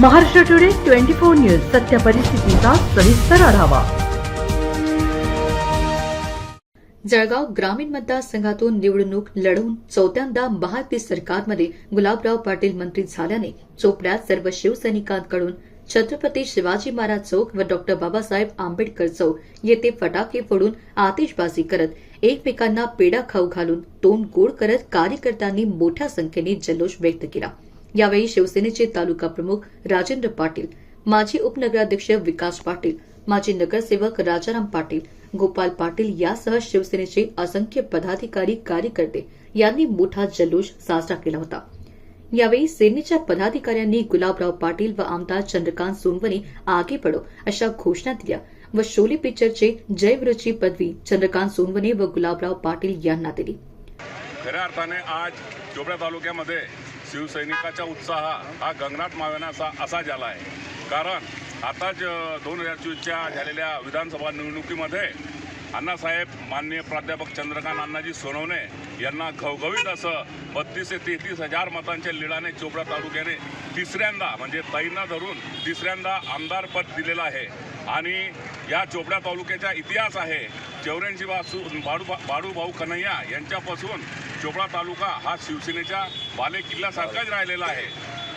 Maharashtra today twenty four news सत्य परिस्थितीचा सविस्तर आढावा. जळगाव ग्रामीण मतदारसंघातून निवडणूक लढवून चौथ्यांदा महायुती सरकारमध्ये गुलाबराव पाटील मंत्री झाल्याने चोपड्यात सर्व शिवसैनिकांकडून छत्रपती शिवाजी महाराज चौक व डॉक्टर बाबासाहेब आंबेडकर चौक येथे फटाके फोडून आतिषबाजी करत एकमेकांना पेढा खाऊ घालून तोंड गोड करत कार्यकर्त्यांनी मोठ्या संख्येने जल्लोष व्यक्त केला. यावेळी शिवसेनेचे तालुका प्रमुख राजेंद्र पाटील माजी उपनगराध्यक्ष विकास पाटील माजी नगरसेवक राजाराम पाटील गोपाल पाटील यासह शिवसेनेचे असंख्य पदाधिकारी कार्यकर्ते यांनी मोठा जल्लोष साजरा केला होता. यावेळी सेनेच्या पदाधिकाऱ्यांनी गुलाबराव पाटील व आमदार चंद्रकांत सोनवणे आगे पडो अशा घोषणा दिल्या व शोले पिक्चरचे जयविरोची पदवी चंद्रकांत सोनवणे व गुलाबराव पाटील यांना दिली. खऱ्या अर्थाने आज चोपड्या तालुक्यामध्ये शिवसैनिकाचा उत्साह हा गंगनाथ मावेनाचा असा झाला आहे. कारण आताच दोन हजार चोवीसच्या झालेल्या विधानसभा निवडणुकीमध्ये अण्णासाहेब माननीय प्राध्यापक चंद्रकांत अण्णाजी सोनवणे यांना घवघवीत असं बत्तीस ते तेहतीस हजार मतांच्या लीडाने चोपडा तालुक्याने तिसऱ्यांदा म्हणजे ताईंना धरून तिसऱ्यांदा आमदारपद दिलेलं आहे. आणि या चोपड्या तालुक्याचा इतिहास आहे. चौऱ्याऐंशी पासून बाडू भाऊ कन्हैया यांच्यापासून चोपडा तालुका हा शिवसेनेच्या बालेकिल्ल्यासारखाच राहिलेला आहे.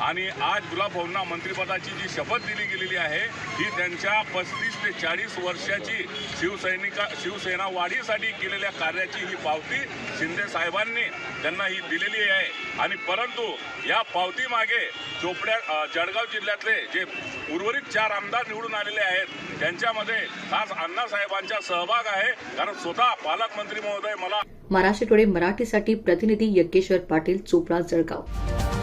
आणि आज गुलाबभाऊंना मंत्रिपदाची जी शपथ दिली गेलेली आहे ही त्यांच्या पस्तीस ते चाळीस वर्षाची शिवसैनिका शिवसेना वाढीसाठी केलेल्या कार्याची ही पावती शिंदे साहेबांनी त्यांना ही दिलेली आहे. आणि परंतु या पावतीमागे चोपड्या जळगाव जिल्ह्यातले जे उर्वरित चार आमदार निवडून आलेले आहेत त्यांच्यामध्ये खास अण्णासाहेबांचा सहभाग आहे. कारण स्वतः पालकमंत्री महोदय मला महाराष्ट्र टुडे मराठीसाठी प्रतिनिधी यज्ञेश्वर पाटील चोपडा जळगाव.